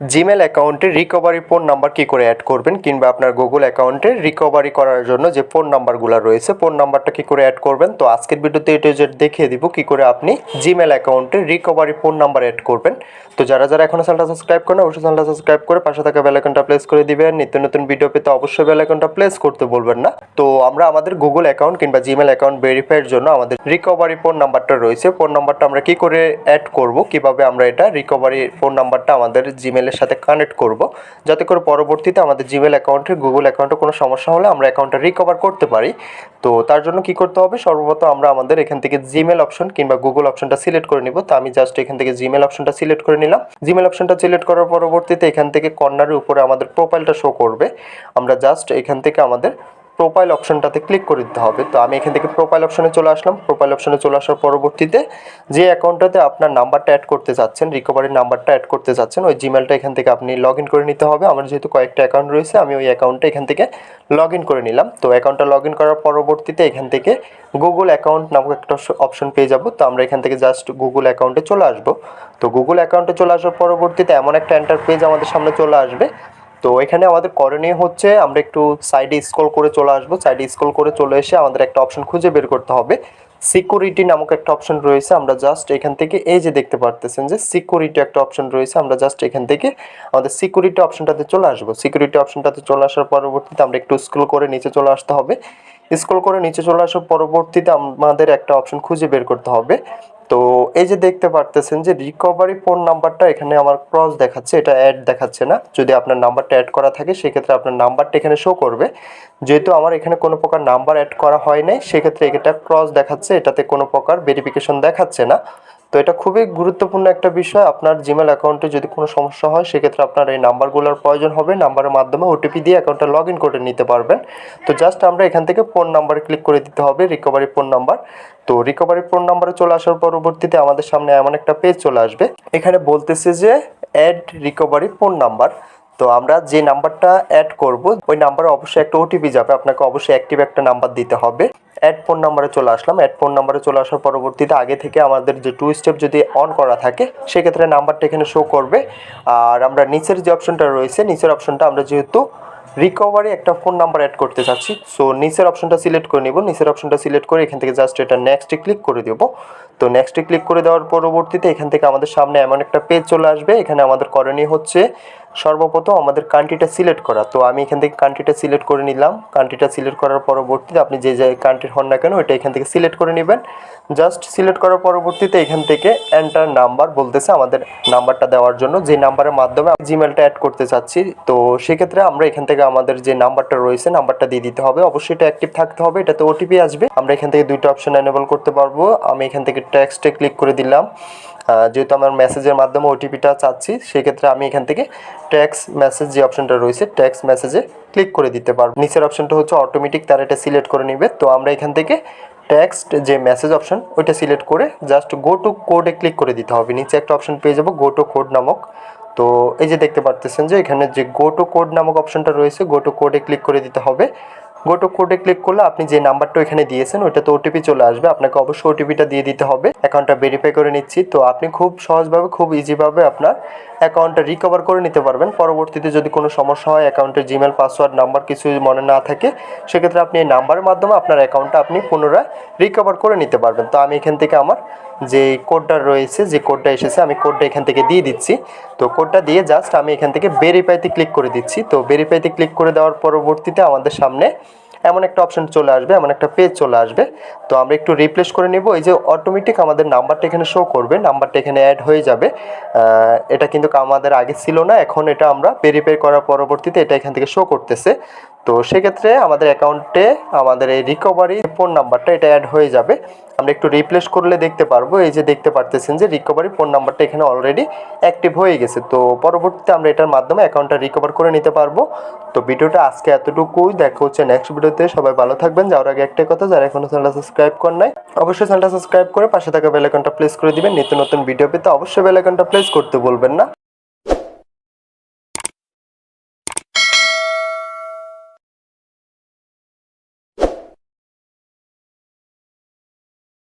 Gmail অ্যাকাউন্টে recovery phone number কী করে add করবেন কিংবা আপনার গুগল অ্যাকাউন্টে রিকভারি করার জন্য যে ফোন নাম্বারগুলো রয়েছে ফোন নাম্বারটা কী করে অ্যাড করবেন? তো আজকের ভিডিওতে এটা যে দেখিয়ে দিব কী করে আপনি জিমেল অ্যাকাউন্টে রিকভারি ফোন নাম্বার অ্যাড করবেন। তো যারা যারা এখনও চ্যানেলটা সাবস্ক্রাইব করেন, অবশ্যই চ্যানেলটা সাবস্ক্রাইব করে পাশে থাকা বেলাইকনটা প্লেস করে দিবেন। নিত্য নতুন ভিডিও পেতে অবশ্যই বেলাইকনটা প্লেস করতে বলবেন না। তো আমরা আমাদের গুগল অ্যাকাউন্ট কিংবা জিমেল অ্যাকাউন্ট ভেরিফাইয়ের জন্য আমাদের রিকভারি ফোন নাম্বারটা রয়েছে। ফোন নাম্বারটা আমরা কী করে অ্যাড করব? কীভাবে আমরা এটা রিকভারি ফোন নাম্বারটা আমাদের জিমেলের সাথে কানেক্ট করব। যাতে করে পরবর্তীতে আমাদের জিমেল অ্যাকাউন্টে গুগল অ্যাকাউন্টে কোনো সমস্যা হলে আমরা অ্যাকাউন্টটা রিকভার করতে পারি। তো তার জন্য কি করতে হবে? সর্বপ্রথম আমরা আমাদের এখান থেকে জিমেল অপশন কিংবা গুগল অপশনটা সিলেক্ট করে নিব। তো আমি জাস্ট এখান থেকে জিমেল অপশনটা সিলেক্ট করে নিলাম। জিমেল অপশনটা সিলেক্ট করার পরবর্তীতে এখান থেকে কর্নারের উপরে আমাদের প্রোফাইলটা শো করবে। আমরা জাস্ট এখান থেকে আমাদের প্রোফাইল অপশনটাতে ক্লিক করে দিতে হবে। তো আমি এখান থেকে প্রোফাইল অপশনে চলে আসলাম। প্রোফাইল অপশনে চলে আসার পরবর্তীতে যে অ্যাকাউন্টটাতে আপনার নাম্বারটা অ্যাড করতে চাচ্ছেন রিকভারির নাম্বারটা অ্যাড করতে চাচ্ছেন, ওই জিমেলটা এখান থেকে আপনি লগ ইন করে নিতে হবে। আমার যেহেতু কয়েকটা অ্যাকাউন্ট রয়েছে, আমি ওই অ্যাকাউন্টটা এখান থেকে লগ ইন করে নিলাম। তো অ্যাকাউন্টটা লগ ইন করার পরবর্তীতে এখান থেকে গুগল অ্যাকাউন্ট নামক একটা অপশন পেয়ে যাব। তো আমরা এখান থেকে জাস্ট গুগল অ্যাকাউন্টে চলে আসব। তো গুগল অ্যাকাউন্টে চলে আসার পরবর্তীতে এমন একটা এন্টার পেজ আমাদের সামনে চলে আসবে। তো এখানে আমাদের করণীয় হচ্ছে আমরা একটু সাইডে স্ক্রল করে চলে আসব। সাইডে স্ক্রল করে চলে এসে আমাদের একটা অপশন খুঁজে বের করতে হবে। সিকিউরিটি নামক একটা অপশন রয়েছে, আমরা জাস্ট এখান থেকে এই যে দেখতে পারতেছেন যে সিকিউরিটি একটা অপশন রয়েছে, আমরা জাস্ট এখান থেকে আমাদের সিকিউরিটি অপশনটাতে চলে আসব। সিকিউরিটি অপশনটাতে চলে আসার পরবর্তীতে আমরা একটু স্ক্রল করে নিচে চলে আসতে হবে। স্ক্রল করে নিচে চলে আসার পরবর্তীতে আমাদের একটা অপশন খুঁজে বের করতে হবে। তো এই যে দেখতে পারতেছেন যে রিকভারি ফোন নাম্বারটা এখানে আমার ক্রস দেখাচ্ছে, এটা অ্যাড দেখাচ্ছে না। যদি আপনার নাম্বারটা অ্যাড করা থাকে, সেক্ষেত্রে আপনার নাম্বারটা এখানে শো করবে। যেহেতু আমার এখানে কোনো প্রকার নাম্বার অ্যাড করা হয় নাই, সেক্ষেত্রে এটা ক্রস দেখাচ্ছে, এটাতে কোনো প্রকার ভেরিফিকেশন দেখাচ্ছে না। তো এটা খুবই গুরুত্বপূর্ণ একটা বিষয়। আপনার জিমেল অ্যাকাউন্টে যদি কোনো সমস্যা হয়, সেক্ষেত্রে আপনার এই নাম্বারগুলোর প্রয়োজন হবে। নাম্বারের মাধ্যমে ওটিপি দিয়ে অ্যাকাউন্টটা লগ ইন করে নিতে পারবেন। তো জাস্ট আমরা এখান থেকে ফোন নাম্বারে ক্লিক করে দিতে হবে রিকভারি ফোন নাম্বার তো রিকভারি ফোন নাম্বারে চলে আসার পরবর্তীতে আমাদের সামনে এমন একটা পেজ চলে আসবে। এখানে বলতেছে যে অ্যাড রিকভারি ফোন নাম্বার তো আমরা যে নাম্বারটা অ্যাড করব, ওই নাম্বারে অবশ্যই একটা ওটিপি যাবে। আপনাকে অবশ্যই অ্যাক্টিভ একটা নাম্বার দিতে হবে। অ্যাড ফোন নাম্বারে চলে আসলাম। অ্যাড ফোন নাম্বারে চলে আসার পরবর্তীতে আগে থেকে আমাদের যে টু স্টেপ যদি অন করা থাকে, সেক্ষেত্রে নাম্বারটা এখানে শো করবে। আর আমরা নিচের যে অপশনটা রয়েছে, নিচের অপশনটা আমরা যেহেতু রিকভারি একটা ফোন নাম্বার অ্যাড করতে চাচ্ছি সো নিচের অপশনটা সিলেক্ট করে নিব। নিচের অপশনটা সিলেক্ট করে এখান থেকে জাস্ট এটা নেক্সটে ক্লিক করে দেব। তো নেক্সটে ক্লিক করে দেওয়ার পরবর্তীতে এখান থেকে আমাদের সামনে এমন একটা পেজ চলে আসবে। এখানে আমাদের করণীয় হচ্ছে সর্বপ্রথম আমাদের কান্ট্রিটা সিলেক্ট করা। তো আমি এখান থেকে কান্ট্রিটা সিলেক্ট করে নিলাম। কান্ট্রিটা সিলেক্ট করার পরবর্তীতে আপনি যে যে কান্ট্রির হন না কেন, ওইটা এখান থেকে সিলেক্ট করে নেবেন। জাস্ট সিলেক্ট করার পরবর্তীতে এখান থেকে এন্টার নাম্বার বলতেছে আমাদের নাম্বারটা দেওয়ার জন্য। যে নাম্বারের মাধ্যমে আমি জিমেলটা অ্যাড করতে চাচ্ছি, তো সেক্ষেত্রে আমরা এখান থেকে আমাদের যে নাম্বারটা রয়েছে নাম্বারটা দিয়ে দিতে হবে। অবশ্যই এটা অ্যাক্টিভ থাকতে হবে, এটাতে ওটিপি আসবে। আমরা এখান থেকে দুইটা অপশন এনেবল করতে পারব। আমি এখান থেকে টেক্সটে ক্লিক করে দিলাম। যেহেতু আমার মেসেজের মাধ্যমে ওটিপিটা চাচ্ছি, সেক্ষেত্রে আমি এখান থেকে ট্যাক্স মেসেজ যে অপশনটা রয়েছে ট্যাক্স মেসেজে ক্লিক করে দিতে পারব। নিচের অপশনটা হচ্ছে অটোমেটিক তার এটা সিলেক্ট করে নেবে। তো আমরা এখান থেকে টেক্সট যে মেসেজ অপশন ওইটা সিলেক্ট করে জাস্ট গো টু কোডে ক্লিক করে দিতে হবে। নিচে একটা অপশন পেয়ে যাব গো টু কোড নামক। তো এই যে দেখতে পারতেছেন যে এখানে যে গো টু কোড নামক অপশনটা রয়েছে গো টু কোডে ক্লিক করে দিতে হবে। গোটো কোডে ক্লিক করলে আপনি যে নাম্বারটা এখানে দিয়েছেন, ওইটাতে ওটিপি চলে আসবে। আপনাকে অবশ্যই ওটিপিটা দিয়ে দিতে হবে। অ্যাকাউন্টটা ভেরিফাই করে নিচ্ছি। তো আপনি খুব সহজভাবে, খুব ইজিভাবে আপনার অ্যাকাউন্টটা রিকভার করে নিতে পারবেন। পরবর্তীতে যদি কোনো সমস্যা হয় অ্যাকাউন্টের জিমেল পাসওয়ার্ড নাম্বার কিছু মনে না থাকে, সেক্ষেত্রে আপনি এই নাম্বারের মাধ্যমে আপনার অ্যাকাউন্টটা আপনি পুনরায় রিকভার করে নিতে পারবেন। তো আমি এখান থেকে আমার যে কোডটা রয়েছে, যে কোডটা এসেছে, আমি কোডটা এখান থেকে দিয়ে দিচ্ছি। তো কোডটা দিয়ে জাস্ট আমি এখান থেকে ভেরিফাইতে ক্লিক করে দিচ্ছি। তো ভেরিফাইতে ক্লিক করে দেওয়ার পরবর্তীতে আমাদের সামনে এমন একটা অপশন চলে আসবে, এমন একটা পেজ চলে আসবে। তো আমরা একটু রিপ্লেস করে নেব। এই যে অটোমেটিক আমাদের নাম্বারটা এখানে শো করবে নাম্বারটা এখানে অ্যাড হয়ে যাবে। এটা কিন্তু আমাদের আগে ছিল না, এখন এটা আমরা পেরিপেয়ার করার পরবর্তীতে এটা এখান থেকে শো করতেছে। তো সেক্ষেত্রে আমাদের অ্যাকাউন্টে আমাদের এই রিকভারি ফোন নাম্বারটা এটা অ্যাড হয়ে যাবে। আমরা একটু রিপ্লেস করলে দেখতে পারব। এই যে দেখতে পারতেছেন যে রিকভারি ফোন নাম্বারটা এখানে অলরেডি অ্যাক্টিভ হয়ে গেছে। তো পরবর্তীতে আমরা এটার মাধ্যমে অ্যাকাউন্টটা রিকভার করে নিতে পারব। তো ভিডিওটা আজকে এতটুকুই দেখা হচ্ছে নেক্সট ভিডিওতে। সবাই ভালো থাকবেন। যাওয়ার আগে একটাই কথা, যারা এখনও চ্যানেলটা সাবস্ক্রাইব করেন নাই, অবশ্যই চ্যানেলটা সাবস্ক্রাইব করে পাশে থাকা বেল আইকনটা প্লেস করে দিবেন। নিত্য নতুন ভিডিও পেতে অবশ্যই বেল আইকনটা প্লেস করতে বলবেন না।